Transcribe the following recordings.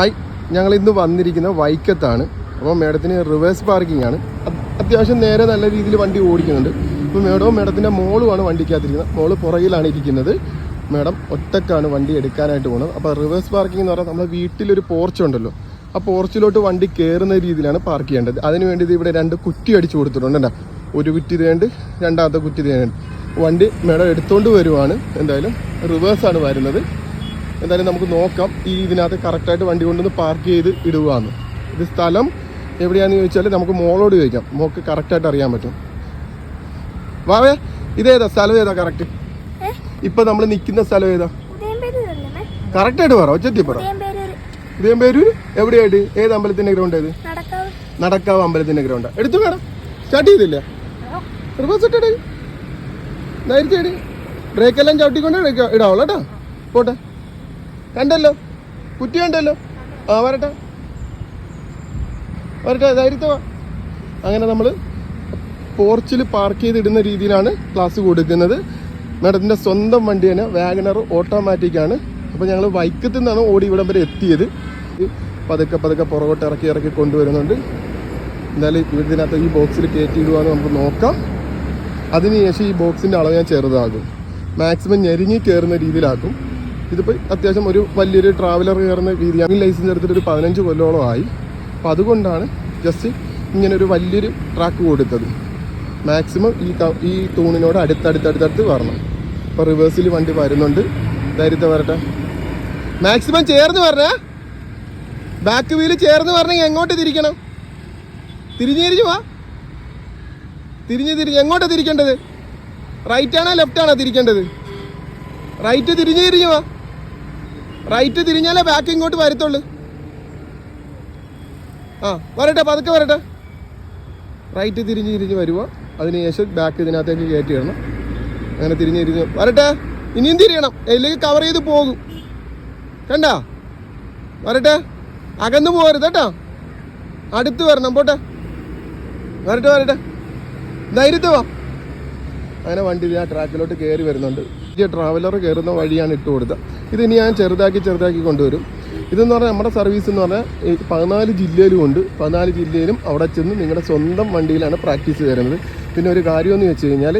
Hi ഞങ്ങൾ ഇന്ന് വന്നിരിക്കുന്ന വൈക്കത്താണ്. അപ്പോൾ മേഡത്തിന് റിവേഴ്സ് പാർക്കിംഗ് ആണ്. അത്യാവശ്യം നേരെ നല്ല രീതിയിൽ വണ്ടി ഓടിക്കുന്നുണ്ട്. ഇപ്പോൾ മേഡവും മേഡത്തിന്റെ മോളുമാണ് വണ്ടിക്കകത്തിരിക്കുന്നത്. മോൾ പുറകിലാണ് ഇരിക്കുന്നത്. മേഡം ഒറ്റക്കാണ് വണ്ടി എടുക്കാനായിട്ട് പോകുന്നത്. അപ്പോൾ റിവേഴ്സ് പാർക്കിംഗ് എന്ന് പറഞ്ഞാൽ നമ്മുടെ വീട്ടിലൊരു പോർച്ച് ഉണ്ടല്ലോ. ആ പോർച്ചിലോട്ട് വണ്ടി കയറുന്ന രീതിയിലാണ് പാർക്ക് ചെയ്യേണ്ടത്. അതിന് വേണ്ടിയത് ഇവിടെ രണ്ട് കുറ്റി അടിച്ചു കൊടുത്തിട്ടുണ്ട് എന്താ ഒരു കുറ്റി തേണ്ട് രണ്ടാമത്തെ കുറ്റി തേണ്ട് വണ്ടി മേഡം എടുത്തുകൊണ്ട് വരുവാണ്. എന്തായാലും റിവേഴ്സാണ് വരുന്നത്. എന്തായാലും നമുക്ക് നോക്കാം. ഈ ഇതിനകത്ത് കറക്റ്റായിട്ട് വണ്ടി കൊണ്ടുവന്ന് പാർക്ക് ചെയ്ത് ഇടുകയാണ് ഇത് സ്ഥലം എവിടെയാണെന്ന് ചോദിച്ചാൽ നമുക്ക് മോളോട് ചോദിക്കാം. മോക്ക് കറക്റ്റായിട്ട് അറിയാൻ പറ്റും. വാവേ ഇതേതാ? സ്ഥലം ഏതാ കറക്റ്റ് ഇപ്പൊ നമ്മൾ നിൽക്കുന്ന സ്ഥലം ഏതാ? കറക്റ്റായിട്ട് പറ ഒച്ചത്തി പറ. ഉദയംപേരൂര്. പേരൂര് എവിടെയായിട്ട്? ഏത് അമ്പലത്തിന്റെ ഗ്രൗണ്ട് ഏത്? നടക്കാവ്. അമ്പലത്തിന്റെ ഗ്രൗണ്ട് എടുത്തു വേണം സ്റ്റാർട്ട് ചെയ്തില്ല? റിവേഴ്സ് ഇട്ടേ നേരത്തെ ബ്രേക്ക് എല്ലാം ചവിട്ടിക്കൊണ്ട് ഇട- ഇടാവുള്ളൂ കേട്ടോ. പോട്ടെ. കണ്ടല്ലോ? കുറ്റി കണ്ടല്ലോ? ആ വരട്ടെ. വരട്ടെ ധൈര്യത്തോ അങ്ങനെ നമ്മൾ പോർച്ചിൽ പാർക്ക് ചെയ്തിടുന്ന രീതിയിലാണ് ക്ലാസ് കൊടുക്കുന്നത്. മാഡത്തിന്റെ സ്വന്തം വണ്ടി തന്നെ വാഗനർ ഓട്ടോമാറ്റിക് ആണ്. അപ്പോൾ ഞങ്ങൾ വൈക്കത്തു നിന്നാണ് ഓടി ഇവിടം വരെ എത്തിയത്. പതുക്കെ പതുക്കെ പുറകോട്ട് ഇറക്കി ഇറക്കി കൊണ്ടുവരുന്നുണ്ട്. എന്തായാലും ഇതിനകത്ത് ഈ ബോക്സിൽ കയറ്റിയിടുവാന്ന് നമുക്ക് നോക്കാം. അതിനുശേഷം ഈ ബോക്സിന്റെ അളവ് ഞാൻ ചെറുതാകും മാക്സിമം ഞെരിങ്ങി കയറുന്ന രീതിയിലാക്കും. ഇതിപ്പോൾ അത്യാവശ്യം ഒരു വലിയൊരു ട്രാവലർ കയറുന്ന രീതിയാണ്. ലൈസൻസ് എടുത്തിട്ട് ഒരു പതിനഞ്ച് കൊല്ലോളം ആയി. അപ്പോൾ അതുകൊണ്ടാണ് ജസ്റ്റ് ഇങ്ങനെ ഒരു വലിയൊരു ട്രാക്ക് കൊടുത്തത്. മാക്സിമം ഈ ഈ തൂണിനോട് അടുത്തടുത്തടുത്തടുത്ത് വരണം. ഇപ്പോൾ റിവേഴ്സിൽ വണ്ടി വരുന്നുണ്ട്. ധൈര്യത്തെ വരട്ടെ. മാക്സിമം ചേർന്ന് വരണേ. ബാക്ക് വീൽ ചേർന്ന് വരണമെങ്കിൽ എങ്ങോട്ട് തിരിക്കണം? തിരിഞ്ഞ് തിരിഞ്ഞു വാ. തിരിഞ്ഞ് തിരിഞ്ഞ് എങ്ങോട്ടാ തിരിക്കേണ്ടത്? റൈറ്റാണോ ആണോ ലെഫ്റ്റ് ആണോ തിരിക്കേണ്ടത്? റൈറ്റ് തിരിഞ്ഞ് തിരിഞ്ഞു വാ. റൈറ്റ് തിരിഞ്ഞാലേ ബാക്ക് ഇങ്ങോട്ട് വരത്തുള്ളൂ. ആ വരട്ടെ പതുക്കെ വരട്ടെ. റൈറ്റ് തിരിഞ്ഞ് തിരിഞ്ഞ് വരുക അതിനുശേഷം ബാക്ക് ഇതിനകത്തേക്ക് കയറ്റി ഇടണം. അങ്ങനെ തിരിഞ്ഞ് തിരിഞ്ഞ് വരട്ടെ. ഇനിയും തിരിയണം. അല്ലെങ്കിൽ കവർ ചെയ്ത് പോകും. കണ്ട? വരട്ടെ. അകന്ന് പോകരുത് കേട്ടോ. അടുത്ത് വരണം. പോട്ടെ. വരട്ടെ വരട്ടെ. ധൈര്യത്തെ വാ. അങ്ങനെ വണ്ടി ആ ട്രാക്കിലോട്ട് കയറി വരുന്നുണ്ട്. ട്രാവലർ കയറുന്ന വഴിയാണ് ഇട്ട് കൊടുത്തത്. ഇത് ഇനി ഞാൻ ചെറുതാക്കി ചെറുതാക്കി കൊണ്ടുവരും. ഇതെന്ന് പറഞ്ഞാൽ നമ്മുടെ സർവീസ് എന്ന് പറഞ്ഞാൽ പതിനാല് ജില്ലയിലും ഉണ്ട്. പതിനാല് ജില്ലയിലും അവിടെ ചെന്ന് നിങ്ങളുടെ സ്വന്തം വണ്ടിയിലാണ് പ്രാക്ടീസ് തരുന്നത്. പിന്നെ ഒരു കാര്യമെന്ന് വെച്ച് കഴിഞ്ഞാൽ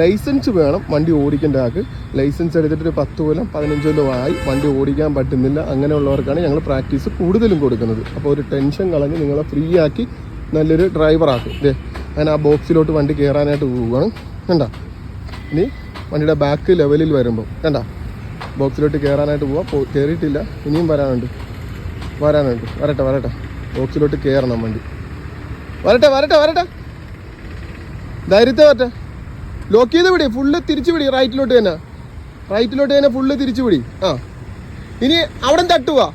ലൈസൻസ് വേണം വണ്ടി ഓടിക്കേണ്ട ആൾക്ക്. ലൈസൻസ് എടുത്തിട്ട് ഒരു പത്ത് കൊല്ലം പതിനഞ്ച് കൊല്ലം ആയി വണ്ടി ഓടിക്കാൻ പറ്റുന്നില്ല. അങ്ങനെയുള്ളവർക്കാണ് ഞങ്ങൾ പ്രാക്ടീസ് കൂടുതലും കൊടുക്കുന്നത്. അപ്പോൾ ഒരു ടെൻഷൻ കളഞ്ഞ് നിങ്ങളെ ഫ്രീ ആക്കി നല്ലൊരു ഡ്രൈവറാക്കും ഇതേ അങ്ങനെ ആ ബോക്സിലോട്ട് വണ്ടി കയറാനായിട്ട് പോവുകയാണ്. കണ്ട? ഇനി വണ്ടിയുടെ ബാക്ക് ലെവലിൽ വരുമ്പോൾ കണ്ട? ബോക്സിലോട്ട് കയറാനായിട്ട് പോവാം. കയറിയിട്ടില്ല ഇനിയും വരാനുണ്ട്. വരാനുണ്ട്. വരട്ടെ വരട്ടെ. ബോക്സിലോട്ട് കയറണം വണ്ടി. വരട്ടെ വരട്ടെ വരട്ടെ. ധൈര്യത്തെ വരട്ടെ. ലോക്ക് ചെയ്ത് പിടി ഫുള്ള് തിരിച്ചു പിടി റൈറ്റിലോട്ട് തന്നെ. റൈറ്റിലോട്ട് തന്നെ ഫുള്ള് തിരിച്ചു പിടി ആ. ഇനി അവിടെ തട്ടുക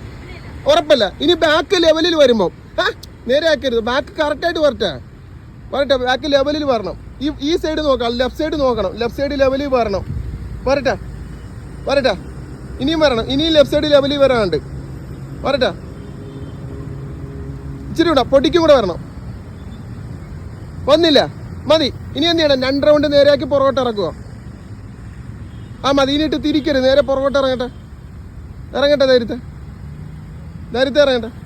ഉറപ്പല്ല. ഇനി ബാക്ക് ലെവലിൽ വരുമ്പോൾ നേരെ ആക്കരുത്. ബാക്ക് കറക്റ്റായിട്ട് വരട്ടെ. വരട്ടെ ബാക്ക് ലെവലിൽ വരണം. ഈ ഈ സൈഡ് നോക്കാം ലെഫ്റ്റ് സൈഡ് നോക്കണം. ലെഫ്റ്റ് സൈഡ് ലെവലിൽ വരണം. വരട്ടെ? വരട്ടെ? ഇനിയും വരണം. ഇനിയും ലെഫ്റ്റ് സൈഡ് ലെവലിൽ വരാനുണ്ട്. വരട്ടെ? ഇച്ചിരി കൂടെ പൊടിക്കും കൂടെ വരണം. വന്നില്ല. മതി. ഇനി എന്ത് ചെയ്യണം? രണ്ട് റൗണ്ട് നേരെയാക്കി പുറകോട്ട് ഇറക്കുക. ആ മതി. ഇനിയിട്ട് തിരിക്കരുത്. നേരെ പുറകോട്ട് ഇറങ്ങട്ടെ. ഇറങ്ങട്ടെ ധൈര്യത്തെ. ധൈര്യത്തെ ഇറങ്ങട്ടെ.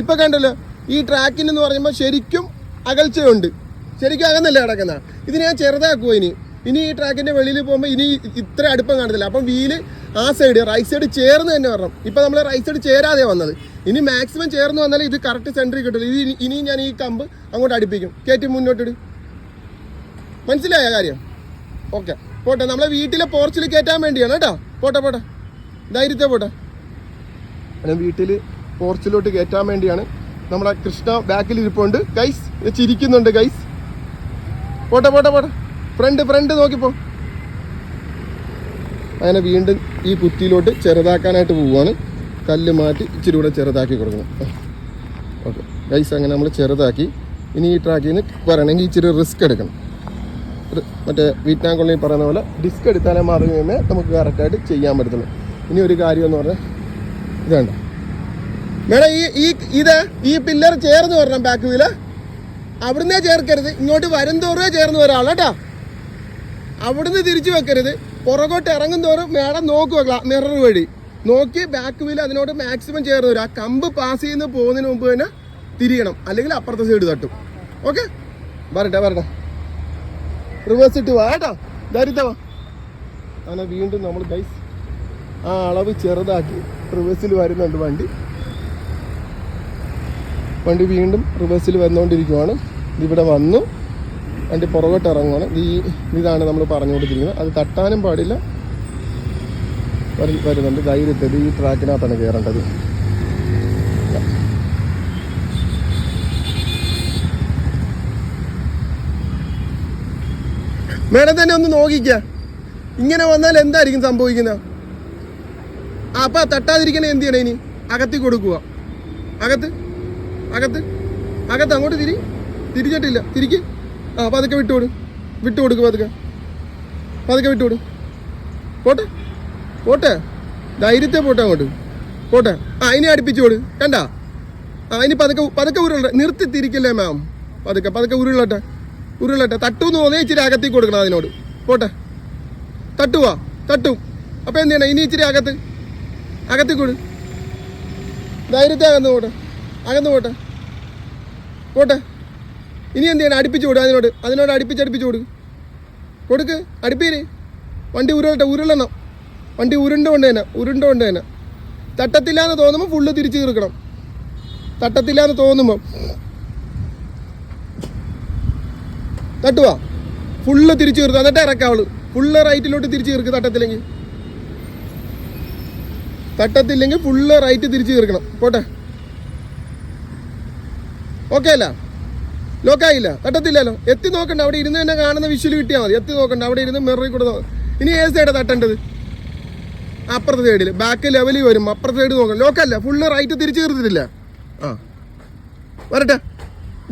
ഇപ്പൊ കണ്ടല്ലോ ഈ ട്രാക്കിന് എന്ന് പറയുമ്പോൾ ശരിക്കും അകൽച്ചയുണ്ട്. ശരിക്കും അകന്നല്ലേ കിടക്കുന്ന? ഇത് ഞാൻ ചെറുതാക്കുമോ ഇനി? ഇനി ഈ ട്രാക്കിന്റെ വെളിയിൽ പോകുമ്പോൾ ഇനി ഇത്ര അടുപ്പം കാണത്തില്ല. അപ്പം വീൽ ആ സൈഡ് റൈറ്റ് സൈഡ് ചേർന്ന് തന്നെ വരണം. ഇപ്പം നമ്മൾ റൈറ്റ് സൈഡ് ചേരാതെ വന്നത്. ഇനി മാക്സിമം ചേർന്ന് വന്നാൽ ഇത് കറക്റ്റ് സെന്ററിൽ കിട്ടില്ല ഇത് ഇനി- ഞാൻ ഈ കമ്പ് അങ്ങോട്ട് അടുപ്പിക്കും. കയറ്റി മുന്നോട്ടിട് മനസ്സിലായ കാര്യം? ഓക്കെ. പോട്ടെ നമ്മളെ വീട്ടിലെ പോർച്ചിൽ കയറ്റാൻ വേണ്ടിയാണ് കേട്ടോ. പോട്ടെ പോട്ടെ. ധൈര്യത്തെ പോട്ടെ. വീട്ടിൽ പോർച്ചിലോട്ട് കയറ്റാൻ വേണ്ടിയാണ്. നമ്മുടെ കൃഷ്ണ ബാക്കിൽ ഇരിപ്പുണ്ട് ഗൈസ് ചിരിക്കുന്നുണ്ട് ഗൈസ് പോട്ടെ പോട്ടെ പോട്ടെ. ഫ്രണ്ട് ഫ്രണ്ട് നോക്കിപ്പോ. അങ്ങനെ വീണ്ടും ഈ കുറ്റിയിലോട്ട് ചെറുതാക്കാനായിട്ട് പോവുകയാണ്. കല്ല് മാറ്റി ഇച്ചിരി കൂടെ ചെറുതാക്കി കൊടുക്കണം. ഓക്കെ ഗൈസ് അങ്ങനെ നമ്മൾ ചെറുതാക്കി. ഇനി ഈ ട്രാക്കിൽ നിന്ന് വരണമെങ്കിൽ ഇച്ചിരി റിസ്ക് എടുക്കണം. മറ്റേ വിയറ്റ്നാം കൊള്ളി പറയുന്ന പോലെ ഡിസ്ക് എടുത്താലേ മാത്രമേ നമുക്ക് കറക്റ്റായിട്ട് ചെയ്യാൻ പറ്റത്തുള്ളൂ. ഇനി ഒരു കാര്യം എന്ന് പറഞ്ഞാൽ ഇതാണ്ട മേഡം ഈ ഈ ഇത് ഈ പില്ലർ ചേർന്ന് വരണം ബാക്ക് വീൽ അവിടുന്ന് ചേർക്കരുത്. ഇങ്ങോട്ട് വരും തോറേ ചേർന്ന് വരാം കേട്ടോ. അവിടുന്ന് തിരിച്ചു വെക്കരുത്. പുറകോട്ട് ഇറങ്ങും തോറും മേടം നോക്കുക മിറർ വഴി. നോക്കി ബാക്ക് വീൽ അതിനോട് മാക്സിമം ചേർന്ന് വരും. കമ്പ് പാസ് ചെയ്യുന്ന പോകുന്നതിന് മുമ്പ് തന്നെ തിരിയണം. അല്ലെങ്കിൽ അപ്പുറത്തെ സൈഡ് തട്ടും. ഓക്കെ വരട്ടെ വരട്ടെ. റിവേഴ്സ് ഇട്ട് വാ കേട്ടോ. ധരിത്തവാ അങ്ങനെ വീണ്ടും നമ്മൾ ഗൈസ് ആ അളവ് ചെറുതാക്കി റിവേഴ്സിൽ വരുന്നുണ്ട് വണ്ടി. വണ്ടി വീണ്ടും റിവേഴ്സിൽ വന്നുകൊണ്ടിരിക്കുവാണ്. ഇതിവിടെ വന്നു. വണ്ടി പുറകോട്ട് ഇറങ്ങുവാണ്. ഈ ഇതാണ് നമ്മൾ പറഞ്ഞുകൊണ്ടിരിക്കുന്നത്. അത് തട്ടാനും പാടില്ല. വരു- വരുന്നുണ്ട്. ധൈര്യത്തിൽ ഈ ട്രാക്കിനകത്താണ് കയറേണ്ടത് മേഡം തന്നെ ഒന്ന് നോക്കിക്ക. ഇങ്ങനെ വന്നാൽ എന്തായിരിക്കും സംഭവിക്കുന്നത് ആ, അപ്പൊ തട്ടാതിരിക്കണേ എന്ത് ചെയ്യണേ ഇനി? അകത്തി കൊടുക്കുക അകത്ത് അകത്ത്. അകത്ത് അങ്ങോട്ട് തിരി. തിരിഞ്ഞിട്ടില്ല. തിരിക്ക്. ആ പതുക്കെ വിട്ടുകൊടു. വിട്ടു കൊടുക്ക് പതുക്കെ. പതുക്കെ വിട്ടുകൊടു. പോട്ടെ. പോട്ടെ. ധൈര്യത്തെ പോട്ടെ അങ്ങോട്ട്. പോട്ടെ. ആ ഇനി അടുപ്പിച്ചു കൊടു. കണ്ട? ആ ഇനി പതുക്കെ പതുക്കെ ഉരുളട്ടെ നിർത്തി തിരിക്കല്ലേ മാം പതുക്കെ പതുക്കെ ഉരുളട്ടെ. ഉരുളട്ടെ. തട്ടൂന്ന് തോന്നിയ ഇച്ചിരി അകത്തേക്ക് കൊടുക്കണം അതിനോട്. പോട്ടെ. തട്ടുവാ. തട്ടും. അപ്പം എന്ത് ചെയ്യണം? ഇനി ഇച്ചിരി അകത്ത്. അകത്തേക്ക് കൊടു. ധൈര്യത്തെ അകന്ന് പോട്ടെ. അകന്ന് പോട്ടെ. പോട്ടെ. ഇനി എന്ത് ചെയ്യണം? അടുപ്പിച്ച് കൊടു അതിനോട്. അതിനോട് അടുപ്പിച്ച് അടുപ്പിച്ച് കൊടുക്ക് കൊടുക്ക്. അടുപ്പീര്. വണ്ടി ഉരുളട്ടെ. ഉരുളണം. വണ്ടി ഉരുണ്ടുകൊണ്ട് തന്നെ. ഉരുണ്ടുകൊണ്ട് തന്നെ. തട്ടത്തില്ല എന്ന് തോന്നുമ്പോൾ ഫുള്ള് തിരിച്ചു തീർക്കണം. തട്ടത്തില്ല എന്ന് തോന്നുമ്പോൾ തട്ടുവാ. ഫുള്ള് തിരിച്ചു തീർക്കുക എന്നിട്ട് ഇറക്കാവൾ ഫുള്ള് റൈറ്റിലോട്ട് തിരിച്ചു തീർക്ക് തട്ടത്തില്ലെങ്കിൽ. തട്ടത്തില്ലെങ്കിൽ ഫുള്ള് റൈറ്റ് തിരിച്ചു തീർക്കണം. പോട്ടെ. ഓക്കെ അല്ല? ലോക്കായില്ല തട്ടത്തില്ലല്ലോ. എത്തി നോക്കണ്ട. അവിടെ ഇരുന്ന് തന്നെ കാണുന്ന വിഷ്വൽ കിട്ടിയാൽ മതി. എത്തി നോക്കണ്ട. അവിടെ ഇരുന്ന് മെറി കൂടെ ഇനി ഏത് സൈഡാണ് തട്ടേണ്ടത്? അപ്പുറത്തെ സൈഡിൽ ബാക്ക് ലെവലിൽ വരും. അപ്പുറത്തെ സൈഡ് നോക്കണം. ലോക്കല്ല ഫുള്ള് റൈറ്റ് തിരിച്ചു തീർത്തിട്ടില്ല ആ. വരട്ടെ.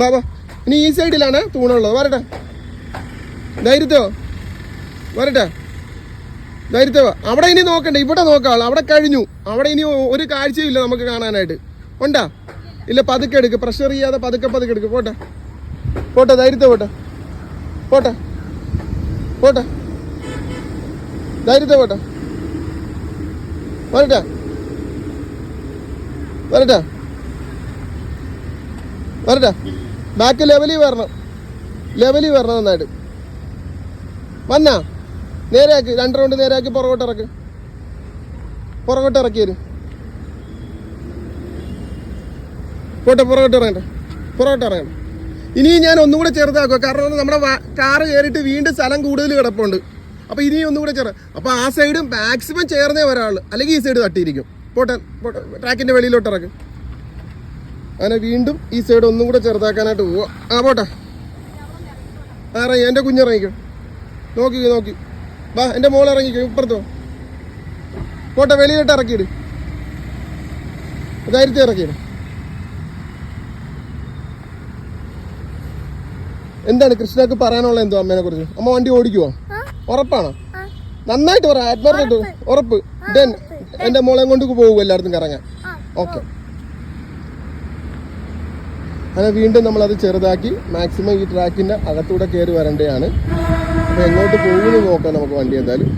ബാബാ ഇനി ഈ സൈഡിലാണ് തൂണുള്ളത് വരട്ടെ. ധൈര്യത്തോ വരട്ടെ. ധൈര്യത്തോ അവിടെ ഇനി നോക്കണ്ട. ഇവിടെ നോക്കാം അവിടെ കഴിഞ്ഞു. അവിടെ ഇനി ഒരു കാഴ്ചയില്ല നമുക്ക് കാണാനായിട്ട്. ഉണ്ടാ? ഇല്ല പതുക്കെ എടുക്ക്. പ്രഷർ ചെയ്യാതെ പതുക്കെ പതുക്കെ എടുക്ക്. പോട്ടെ. പോട്ടെ ധൈര്യത്തെ പോട്ടെ. പോട്ടെ. പോട്ടെ. ധൈര്യത്തെ പോട്ടെ. വരട്ടെ. വരട്ടെ. വരട്ടെ. ബാക്ക് ലെവലിൽ വരണം. ലെവലിൽ വരണം നന്നായിട്ട്. വന്നാ. നേരെയാക്കി. രണ്ട് റൗണ്ട് നേരെയാക്കി പുറകോട്ട് ഇറക്ക്. പുറകോട്ട് ഇറക്കി വരും പോട്ടെ പുറകോട്ട് ഇറങ്ങട്ടെ. പുറകോട്ട് ഇറങ്ങട്ടെ. ഇനി ഞാൻ ഒന്നും കൂടെ ചെറുതാക്കുക. കാരണം നമ്മുടെ കാറ് കയറിയിട്ട് വീണ്ടും സ്ഥലം കൂടുതൽ കിടപ്പുണ്ട്. അപ്പോൾ ഇനി ഒന്നും കൂടെ ചെറു അപ്പോൾ ആ സൈഡ് മാക്സിമം ചേർന്നേ ഒരാൾ അല്ലെങ്കിൽ ഈ സൈഡ് തട്ടിയിരിക്കും. പോട്ടെ പോട്ടെ ട്രാക്കിന്റെ വെളിയിലോട്ട് ഇറക്ക്. അങ്ങനെ വീണ്ടും ഈ സൈഡ് ഒന്നും കൂടെ ചെറുതാക്കാനായിട്ട് പോവാ. ആ പോട്ടെ. ആ ഇറങ്ങി എന്റെ കുഞ്ഞിറങ്ങിക്കും നോക്കി നോക്കി. വാ എന്റെ മോൾ ഇറങ്ങിക്കും ഇപ്പുറത്തോ. പോട്ടെ വെളിയിലോട്ട് ഇറക്കിയിട്. ധൈര്യത്തിൽ ഇറക്കിയിട്. എന്താണ് കൃഷ്ണക്ക് പറയാനുള്ള എന്തോ അമ്മേനെ കുറിച്ച്? അമ്മ വണ്ടി ഓടിക്കുവോ? ഉറപ്പാണോ? നന്നായിട്ട് പറ. ആത്മാർത്ഥമായിട്ട് ഉറപ്പ്. ഡെൻ എന്റെ മോളെ കൊണ്ട് പോകും എല്ലായിടത്തും കറങ്ങാൻ. ഓക്കെ അങ്ങനെ വീണ്ടും നമ്മൾ അത് ചെറുതാക്കി. മാക്സിമം ഈ ട്രാക്കിന്റെ അകത്തൂടെ കയറി വരേണ്ടതാണ്. അപ്പോൾ എങ്ങോട്ട് പോകുമെന്ന് നോക്കാം നമുക്ക് വണ്ടി എന്തായാലും.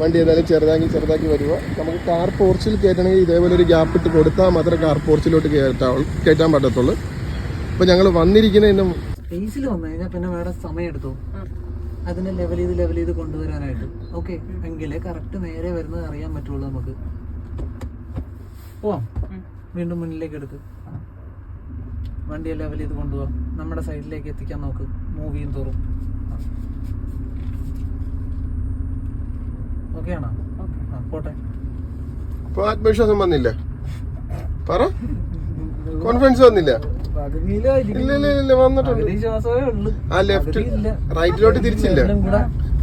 വണ്ടി ഏതായാലും ചെറുതാക്കി ചെറുതാക്കി വരുമോ നമുക്ക് കാർ പോർച്ചിൽ കയറ്റണമെങ്കിൽ ഇതേപോലെ ഒരു ഗ്യാപ്പ് ഇട്ട് കൊടുത്താൽ മാത്രമേ കാർ പോർച്ചിലോട്ട് കയറ്റാവുള്ളൂ കയറ്റാൻ പറ്റത്തുള്ളൂ. അപ്പോൾ ഞങ്ങൾ വന്നിരിക്കുന്ന ഇന്ന് സ്പേസിൽ വന്നു. കഴിഞ്ഞാൽ പിന്നെ വേറെ സമയം എടുത്തു അതിനെ ലെവൽ ചെയ്ത് ലെവൽ ചെയ്ത് കൊണ്ടുവരാനായിട്ട്. ഓക്കെ എങ്കിലേ കറക്റ്റ് നേരെ വരുന്നത് അറിയാൻ പറ്റുള്ളൂ നമുക്ക്. പോവാം. വീണ്ടും മുന്നിലേക്ക് എടുക്ക്. വണ്ടിയെ ലെവൽ ചെയ്ത് കൊണ്ടുപോവാം നമ്മുടെ സൈഡിലേക്ക് എത്തിക്കാൻ നോക്ക്. മൂവ് ചെയ്യും തോറും. ഓക്കെ ആണോ? പോട്ടെ. ആത്മവിശ്വാസം വന്നില്ല? പറ. കോൺഫിഡൻസ് വന്നില്ല? പകുതിയിലായിരിക്കും. ഇല്ല ഇല്ല ഇല്ല വന്നിട്ടുണ്ട്. പകുതി ശ്വാസമേ ഉള്ളൂ. ആ ലെഫ്റ്റ്. റൈറ്റിലോട്ട് തിരിച്ചില്ല.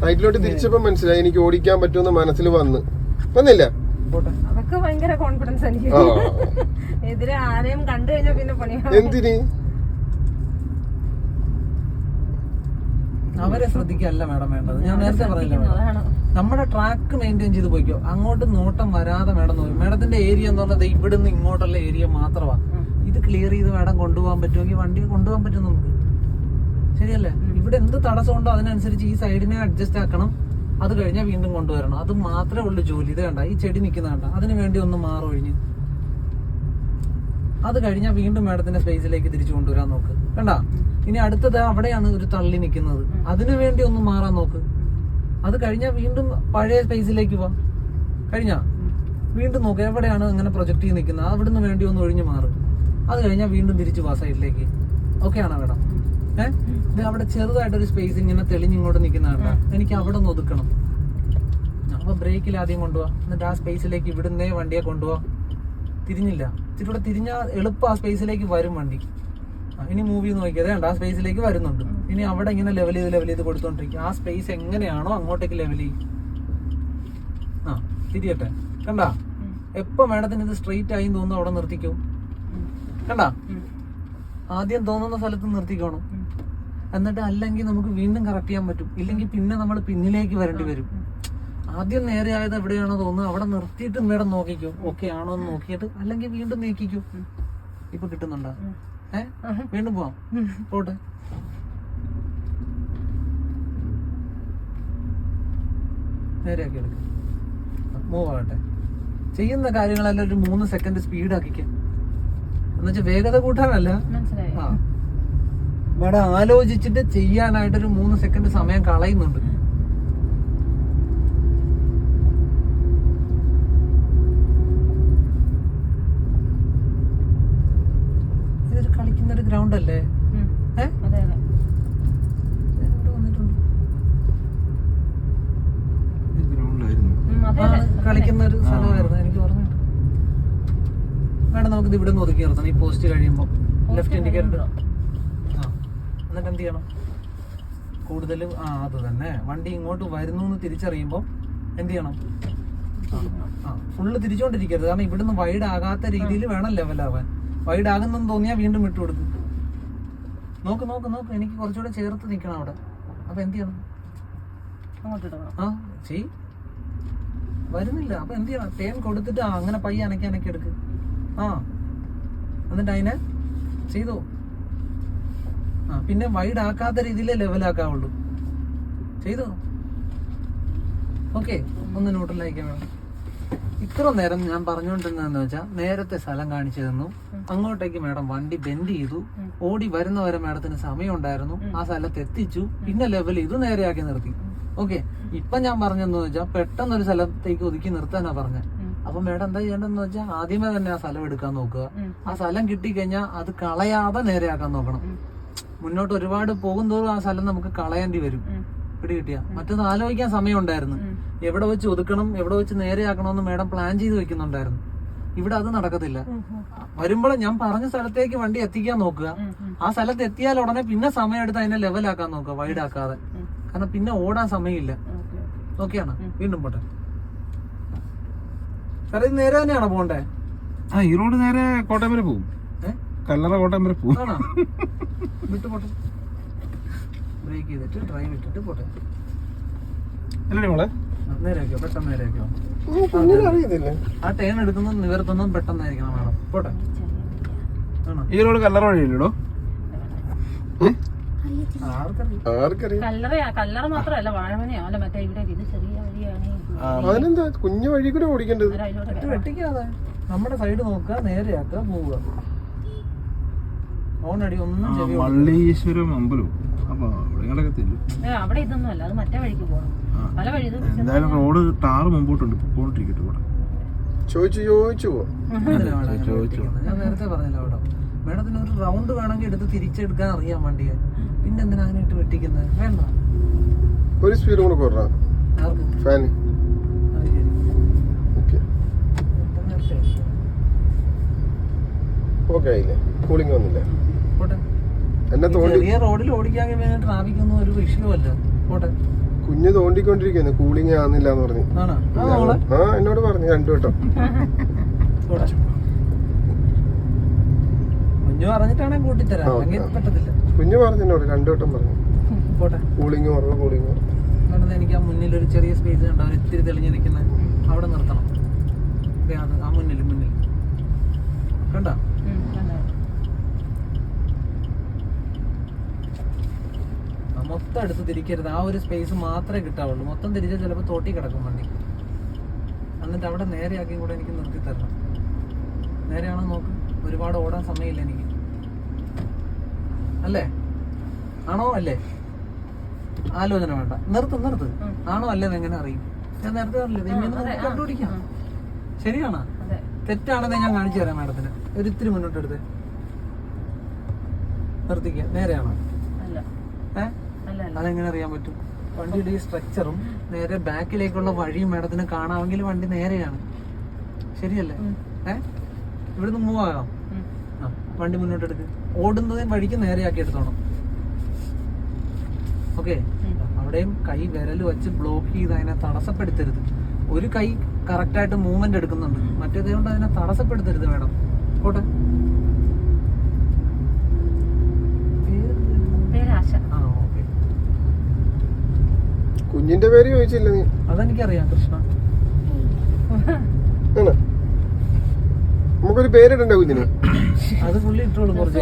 റൈറ്റിലോട്ട് തിരിച്ചപ്പോ മനസ്സിലായി എനിക്ക് ഓടിക്കാൻ പറ്റുമെന്ന് മനസ്സിൽ വന്ന്. വന്നില്ല? പോട്ടെ. അതൊക്കെ ഭയങ്കര കോൺഫിഡൻസ് എനിക്ക് എതിരെ ആരെയും കണ്ടു കഴിഞ്ഞാൽ പിന്നെ പണിയാണ് എന്തിന്? അവരെ ശ്രദ്ധിക്കല്ല മാഡം വേണ്ടത്. ഞാൻ നേരത്തെ പറഞ്ഞില്ല മാഡം? നമ്മുടെ ട്രാക്ക് മെയിന്റെയിൻ ചെയ്ത് പോയിക്കോ. അങ്ങോട്ട് നോട്ടം വരാതെ മാഡം നോക്കും. മാഡത്തിന്റെ ഏരിയ എന്ന് പറഞ്ഞത് ഇവിടുന്ന് ഇങ്ങോട്ടുള്ള ഏരിയ മാത്രമാണ് ഇത് ക്ലിയർ ചെയ്ത് മാഡം കൊണ്ടുപോകാൻ പറ്റുമെങ്കിൽ വണ്ടി കൊണ്ടുപോകാൻ പറ്റും നമുക്ക് ശരിയല്ലേ ഇവിടെ എന്ത് തടസ്സമുണ്ടോ അതിനനുസരിച്ച് ഈ സൈഡിനെ അഡ്ജസ്റ്റ് ആക്കണം. അത് കഴിഞ്ഞാൽ വീണ്ടും കൊണ്ടുവരണം. അത് മാത്രമേ ഉള്ളൂ ജോലി. ഇത് കണ്ട ഈ ചെടി നിൽക്കുന്ന കണ്ട. അതിന് വേണ്ടി ഒന്ന് മാറൊഴിഞ്ഞ് അത് കഴിഞ്ഞാൽ വീണ്ടും മാഡത്തിന്റെ സ്പേസിലേക്ക് തിരിച്ചു കൊണ്ടുവരാൻ നോക്ക്. കണ്ട? ഇനി അടുത്തത് അവിടെയാണ് ഒരു തള്ളി നിൽക്കുന്നത്. അതിനു വേണ്ടി ഒന്ന് മാറാൻ നോക്ക്. അത് കഴിഞ്ഞാൽ വീണ്ടും പഴയ സ്പേസിലേക്ക് പോവാം കഴിഞ്ഞാ? വീണ്ടും നോക്ക് എവിടെയാണ് അങ്ങനെ പ്രൊജക്ട് ചെയ്ത് നിൽക്കുന്നത്? അവിടുന്ന് വേണ്ടി ഒന്ന് ഒഴിഞ്ഞു മാറും. അത് കഴിഞ്ഞാൽ വീണ്ടും തിരിച്ചു പോവാ സൈഡിലേക്ക്. ഓക്കെ ആണോ മേഡം? ഏഹ് ഇത് അവിടെ ചെറുതായിട്ടൊരു സ്പേസ് ഇങ്ങനെ തെളിഞ്ഞിങ്ങോട്ട് നിൽക്കുന്ന കണ്ട. എനിക്ക് അവിടെ ഒന്ന് ഒതുക്കണം. അപ്പൊ ബ്രേക്കിൽ ആദ്യം കൊണ്ടുപോവാ എന്നിട്ട് ആ സ്പേസിലേക്ക് ഇവിടുന്നേ വണ്ടിയെ കൊണ്ടുപോവാ തിരിഞ്ഞില്ല. ഇവിടെ തിരിഞ്ഞ എളുപ്പം ആ സ്പേസിലേക്ക് വരും വണ്ടി. ഇനി മൂവി നോക്കിയത് കണ്ട ആ സ്പേസിലേക്ക് വരുന്നുണ്ട്. ഇനി അവിടെ ഇങ്ങനെ ലെവൽ ചെയ്ത് ലെവൽ ചെയ്ത് കൊടുത്തോണ്ടിരിക്കും. ആ സ്പേസ് എങ്ങനെയാണോ അങ്ങോട്ടേക്ക് ലെവൽ ചെയ്യും. ആ തിരിയട്ടെ. കണ്ട? എപ്പോ മേഡത്തിന് ഇത് സ്ട്രെയിറ്റ് ആയി തോന്നുന്നു അവിടെ നിർത്തിക്കും. കണ്ട? ആദ്യം തോന്നുന്ന സ്ഥലത്ത് നിർത്തിക്കോണം. എന്നിട്ട് അല്ലെങ്കിൽ നമുക്ക് വീണ്ടും കറക്റ്റ് ചെയ്യാൻ പറ്റും. ഇല്ലെങ്കിൽ പിന്നെ നമ്മൾ പിന്നിലേക്ക് വരേണ്ടി വരും. ആദ്യം നേരെ ആയത് എവിടെയാണോ തോന്നുന്നത്. അവിടെ നിർത്തിയിട്ട് നേരെ നോക്കിക്കോ. ഓക്കെ ആണോ എന്ന് നോക്കിയിട്ട് അല്ലെങ്കിൽ വീണ്ടും നീക്കിക്കോ. ഇപ്പൊ കിട്ടുന്നുണ്ടോ? ഏ? വീണ്ടും പോവാം. പോട്ടെ. നേരെയാക്കി എടുക്കാം. മൂവ് ആകട്ടെ ചെയ്യുന്ന കാര്യങ്ങളെല്ലാം ഒരു മൂന്ന് സെക്കൻഡ് സ്പീഡ് ആക്കിക്ക. എന്നുവെച്ചാൽ വേഗത കൂട്ടാനല്ല. മനസ്സിലായി. ആ. മേഡം ആലോചിച്ചിട്ട് ചെയ്യാനായിട്ട് ഒരു മൂന്ന് സെക്കൻഡ് സമയം കളയുന്നുണ്ട്. ഇതൊരു കളിക്കുന്ന ഒരു ഗ്രൗണ്ട് അല്ലേ കളിക്കുന്ന ഒരു സ്ഥലമായിരുന്നു. നമുക്ക് ഇവിടെ നിന്ന് ഒതുക്കി നിർത്തണം. ഈ പോസ്റ്റ് കഴിയുമ്പോൾ ലെഫ്റ്റ് ഇൻഡിക്കേറ്റർ ആ. എന്നിട്ട് എന്ത് ചെയ്യണം? കൂടുതൽ ആ അത് തന്നെ. വണ്ടി ഇങ്ങോട്ട് വരുന്നു എന്ന് തിരിച്ചറിയുമ്പോൾ എന്ത് ചെയ്യണം? ആ ഫുള്ള് തിരിച്ചുകൊണ്ടിരിക്കരുത് കാരണം ഇവിടുന്ന് വൈഡ് ആകാത്ത രീതിയിൽ വേണം ലെവലാവാൻ വൈഡ് ആകുന്നെന്ന് തോന്നിയാൽ വീണ്ടും വിട്ടു കൊടുക്കും. നോക്ക് നോക്ക് നോക്ക്. എനിക്ക് കുറച്ചുകൂടെ ചേർത്ത് നിൽക്കണം അവിടെ. അപ്പൊ എന്ത് ചെയ്യണം? ആ ചെയ് വരുന്നില്ല. അപ്പൊ എന്ത് ചെയ്യണം? തേൻ കൊടുത്തിട്ട് അങ്ങനെ പയ്യെ അനക്കി അനക്കി എടുക്ക്. ആ. എന്നിട്ട് അതിനെ ചെയ്തു. ആ പിന്നെ വൈഡ് ആക്കാത്ത രീതിയിലേ ലെവലാക്കാവുള്ളൂ ചെയ്തു. ഓക്കെ ഒന്ന് ന്യൂട്രലയക്കാൻ വേണം. ഇത്ര നേരം ഞാൻ പറഞ്ഞുകൊണ്ടിരുന്നതെന്ന് വെച്ചാൽ നേരത്തെ സ്ഥലം കാണിച്ചു തന്നു. അങ്ങോട്ടേക്ക് മാഡം വണ്ടി ബെൻഡ് ചെയ്തു. ഓടി വരുന്നവരെ മാഡത്തിന് സമയം ഉണ്ടായിരുന്നു ആ സ്ഥലത്ത് എത്തിച്ചു. പിന്നെ ലെവൽ ഇത് നേരെയാക്കി നിർത്തി. ഓക്കെ ഇപ്പൊ ഞാൻ പറഞ്ഞെന്ന് വെച്ചാൽ പെട്ടെന്നൊരു സ്ഥലത്തേക്ക് ഒതുക്കി നിർത്താനാ പറഞ്ഞത് അപ്പൊ മേഡം എന്താ ചെയ്യേണ്ടതെന്ന് വെച്ചാൽ ആദ്യമേ തന്നെ ആ സ്ഥലം എടുക്കാൻ നോക്കുക. ആ സ്ഥലം കിട്ടിക്കഴിഞ്ഞാൽ അത് കളയാതെ നേരെയാക്കാൻ നോക്കണം. മുന്നോട്ട് ഒരുപാട് പോകുന്തോറും ആ സ്ഥലം നമുക്ക് കളയേണ്ടി വരും. പിടി കിട്ടിയ. മറ്റൊന്ന് ആലോചിക്കാൻ സമയം ഉണ്ടായിരുന്നു എവിടെ വെച്ച് ഒതുക്കണം എവിടെ വെച്ച് നേരെയാക്കണമെന്ന് മേഡം പ്ലാൻ ചെയ്ത് വെക്കുന്നുണ്ടായിരുന്നു. ഇവിടെ അത് നടക്കത്തില്ല. വരുമ്പോൾ ഞാൻ പറഞ്ഞ സ്ഥലത്തേക്ക് വണ്ടി എത്തിക്കാൻ നോക്കുക. ആ സ്ഥലത്ത് എത്തിയാൽ ഉടനെ പിന്നെ സമയം എടുത്ത് അതിനെ ലെവലാക്കാൻ നോക്കുക വൈഡാക്കാതെ കാരണം പിന്നെ ഓടാൻ സമയമില്ല. Okay, okay. ഓക്കെയാണ്? വീണ്ടും പോട്ടെ. സാറേ ഇത് നേരെ തന്നെയാണോ പോകണ്ടേ? ആ ഈ റോഡ് നേരെ കോട്ടയം വരെ പോകും കല്ലറ കോട്ടയം വരെ പോകും. ആണോ? വിട്ടു പോട്ടെ. ബ്രേക്ക് ചെയ്തിട്ട് ഡ്രൈവ് ഇട്ടിട്ട് പോട്ടെ. അല്ലേ മോളെ. ആ, നേരെയാക്കിയോ? പെട്ടെന്ന് നേരെയാക്കിയോ? കുഞ്ഞിനെ ആ ടേൺ എടുക്കുന്നതും നിവർത്തുന്നതും പെട്ടെന്നായിരിക്കണം മേഡം. പോട്ടെ. ആണോ? ഈ റോഡ് കല്ലറ വഴിയല്ലോ ആർക്കറിയാം ആർക്കറിയാം. കല്ലറയാ കല്ലറ മാത്രമല്ല വാഴമനയോ. അല്ല മറ്റേ ഇവിടെ ഇത് ചെറിയ വഴിയാണ് അതിനെന്താ കുഞ്ഞു വഴി കൂടെ ഓടിക്കേണ്ടത്? വെട്ടിക്കാതെ. നമ്മുടെ സൈഡ് നോക്കുക നേരെയാക്കുക പോവുക. ഓണടി ഒന്നും ചെവി കൊടുക്കരുത്. വള്ളീശ്വരം അമ്പലവും അപ്പൊ അവിടെങ്ങളൊക്കെ തെല്ലും. അവിടെ ഇതൊന്നും അല്ല. അത് മറ്റേ വഴിക്ക് പോകണം പല വഴി എന്തായാലും റോഡ് ടാറ് മുമ്പോട്ടുണ്ട്. പോയിട്ടിരിക്കട്ടെ ഇവിടെ ചോദിച്ചു ചോദിച്ചു പോ. എന്തിനാ മേഡം ഇങ്ങനെ ചോദിച്ചോ. ഞാൻ നേരത്തെ പറഞ്ഞല്ലോ മേഡം മേഡത്തിന് ഒരു റൗണ്ട് വേണമെങ്കിൽ എടുത്ത് തിരിച്ചെടുക്കാൻ അറിയാം വണ്ടിയെ. പിന്നെ എന്തിനാ അതിനെ ഇട്ട് വെട്ടിക്കുന്നത്? വേണ്ട. ഒരു സ്പീഡ് കൂടെ കുറഞ്ഞ ഫാൻ അത് ശരി ഓക്കെ ഇപ്പൊ നേരത്തെ. ഓക്കെ ആയില്ലേ കൂളിംഗ് വന്നില്ലേ എന്നെ തോണ്ടി റോഡിൽ ഓടിക്കാൻ ട്രാഫിക് ഒന്നും ഒരു വിഷയമല്ല. പോട്ടെ. കുഞ്ഞ് തോണ്ടിക്കൊണ്ടിരിക്കുന്നു. കൂളിംഗ് ആവുന്നില്ല എന്ന് പറഞ്ഞു ആ എന്നോട് പറഞ്ഞു. രണ്ടു വട്ടം. കുഞ്ഞു പറഞ്ഞിട്ടാണെങ്കിൽ കൂട്ടിത്തരാം. പറ്റത്തില്ല. കുഞ്ഞ് പറഞ്ഞു എന്നോട്. രണ്ടു വട്ടം പറഞ്ഞു. കൂളിംഗ് കുറവ് കൂളിംഗ് കുറവ് എനിക്ക് ആ മുന്നിൽ ഒരു ചെറിയ സ്പേസ് ഉണ്ട് അവർ ഇത്തിരി തെളിഞ്ഞു നിൽക്കുന്ന അവിടെ നിർത്തണം. ആ മുന്നിൽ മുന്നിൽ കണ്ട ഉം, കണ്ടോ? മൊത്തം എടുത്ത് തിരിക്കരുത്. ആ ഒരു സ്പേസ് മാത്രമേ കിട്ടാവുള്ളൂ. മൊത്തം തിരിച്ചാൽ ചിലപ്പോൾ തോട്ടി കിടക്കും വണ്ടി. എന്നിട്ട് അവിടെ നേരെയാക്കി കൂടെ എനിക്ക് നിർത്തി തരണം. നേരെയാണോ നോക്ക്? ഒരുപാട് ഓടാൻ സമയമില്ല എനിക്ക്. അല്ലേ? ആണോ അല്ലേ? ആലോചന വേണ്ട. നിർത്ത് നിർത്ത്. ആണോ അല്ലേ എങ്ങനെ അറിയും? ഞാൻ നേരത്തെ പറഞ്ഞില്ലേ ഇങ്ങനെ കണ്ടുപിടിക്കാം. ശരിയാണോ? തെറ്റാണെന്ന് ഞാൻ കാണിച്ചു തരാം മാഡത്തിന്. ഒരിത്തിരി മുന്നോട്ടെടുത്ത്. നിർത്തിക്കുക. നേരെയാണോ? അല്ല. ഏ? അല്ല അല്ല അതെങ്ങനെ അറിയാൻ പറ്റും? വണ്ടിയുടെ ഈ സ്ട്രക്ചറും നേരെ ബാക്കിലേക്കുള്ള വഴിയും മേഡത്തിന് കാണാമെങ്കിൽ വണ്ടി നേരെയാണ്. ശരിയല്ലേ? ഏഹ് ഏ? ഇവിടുന്ന് മൂവ് ആകാം. വണ്ടി മുന്നോട്ട് എടുക്ക്. ഓടുന്നതിന് വഴിക്ക് നേരെയാക്കി എടുത്തോണം. ഓക്കെ. അവിടെയും കൈ വിരൽ വെച്ച് ബ്ലോക്ക് ചെയ്ത് അതിനെ തടസ്സപ്പെടുത്തരുത്. ഒരു കൈ കറക്റ്റായിട്ട് മൂവ്മെന്റ് എടുക്കുന്നുണ്ട്. മറ്റേത് കൊണ്ട് അതിനെ തടസ്സപ്പെടുത്തരുത് മേഡം. പോട്ടെ പേര് പേരാശ ആ ഓക്കെ കുഞ്ഞിന്റെ പേര് ചോദിച്ചില്ല നീ. അതെനിക്കറിയാം കൃഷ്ണ. ആണ്? നമുക്കൊരു പേരിടണ്ടാവും ഇതിന്. അത് പുള്ളി ഇട്ടോളൂ കുറച്ച്.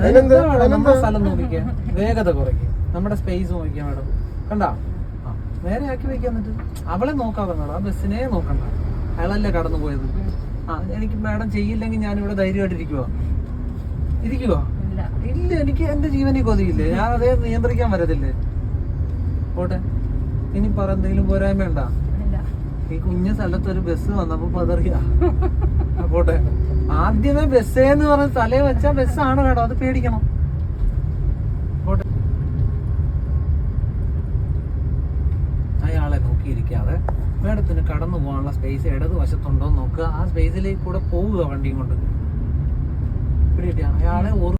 അതിനെന്താ? നമ്മുടെ സ്ഥലം നോക്കിക്കാൻ വേഗത കുറയ്ക്കുക നമ്മുടെ സ്പേസ് നോക്കിയാ മേഡം കണ്ടാ? നേരെ ആക്കി വെക്കാൻ പറ്റും അവളെ നോക്കാതെ മേഡം ആ ബസ്സിനെ നോക്കണ്ട. അയാളല്ലേ കടന്നു പോയത്. ആ എനിക്ക് മേഡം ചെയ്യില്ലെങ്കിൽ ഞാൻ ഇവിടെ ധൈര്യമായിട്ടിരിക്കുവോ ഇരിക്കുവോ? ഇല്ല എനിക്ക് എന്റെ ജീവനെ കൊതിയില്ലേ? ഞാൻ അതേ നിയന്ത്രിക്കാൻ വരത്തില്ലേ? പോട്ടെ. ഇനി പറ എന്തെങ്കിലും പോരായ്മ ഉണ്ടാ? ഈ കുഞ്ഞ സ്ഥലത്ത് ഒരു ബസ് വന്നപ്പോ പതറിയ പോട്ടെ. ആദ്യമേ ബസ്സേന്ന് പറഞ്ഞ തലേ വെച്ച ബസ്സാണ് കേട്ടോ അത് പേടിക്കണം. പോട്ടെ. അയാളെ നോക്കിയിരിക്കാതെ മേഡത്തിന് കടന്നു പോകാനുള്ള സ്പേസ് ഇടത് വശത്തുണ്ടോ നോക്കുക. ആ സ്പേസിലേക്ക് കൂടെ പോവുക വണ്ടിയും കൊണ്ട്. അയാളെ